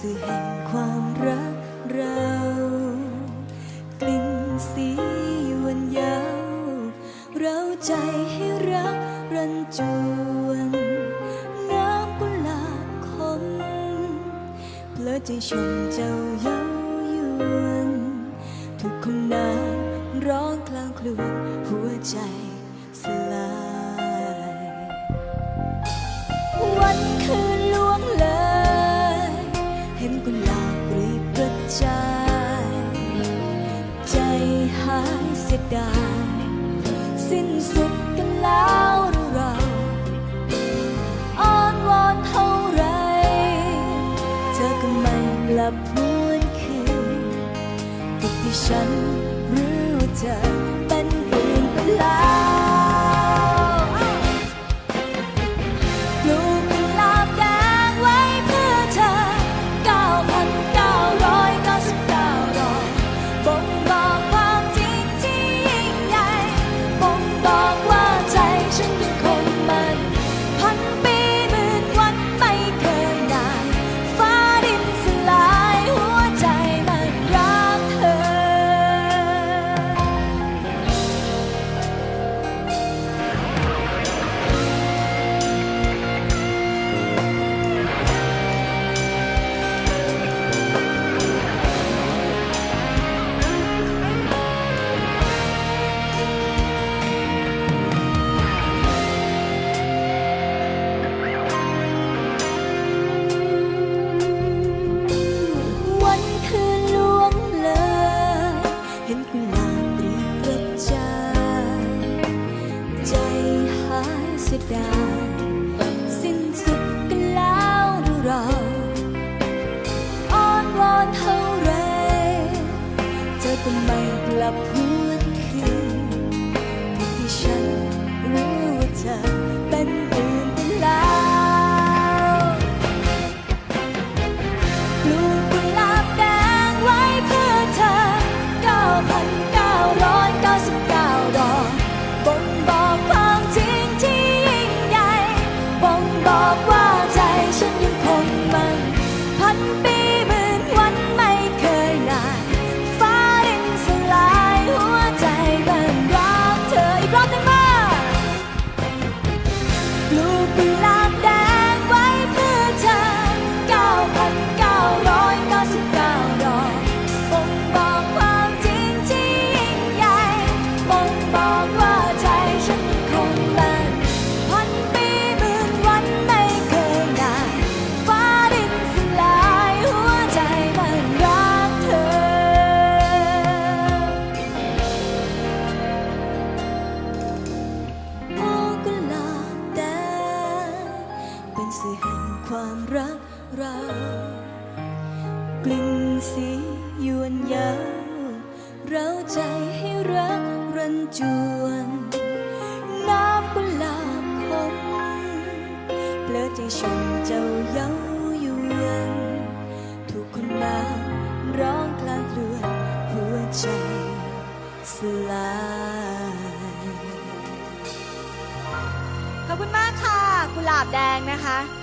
สื่อแห่งความรักเรา กลิ่นสียวนยาวเราใจให้รักรันจวนน้ำกุหลาบคมเพลอใจชมเจ้าเย้ายวนถูกคงน้ำร้องคลางคลวนหัวใจ ใจ ใจหายเสียดาย สิ้นสุดกันแล้วหรือเราอ้อนวอนเท่าไร เธอก็ไม่กลับหวนคืนติดที่ฉันรู้ว่าเธอ ท่าไรเธอก็ไม่กลับหวนคืนทั้งที่ฉันรู้ว่าเธอเป็น ปลู เรา กลิ่นสียวนยาวเราใจให้รักรันจวน น้ำกุหลาบคมเปลือใจชมเจ้าเย้ายวนถูกคนน้ำร้องคลางคลวนหัวใจสลายขอบคุณมากค่ะ กุหลาบแดงนะคะ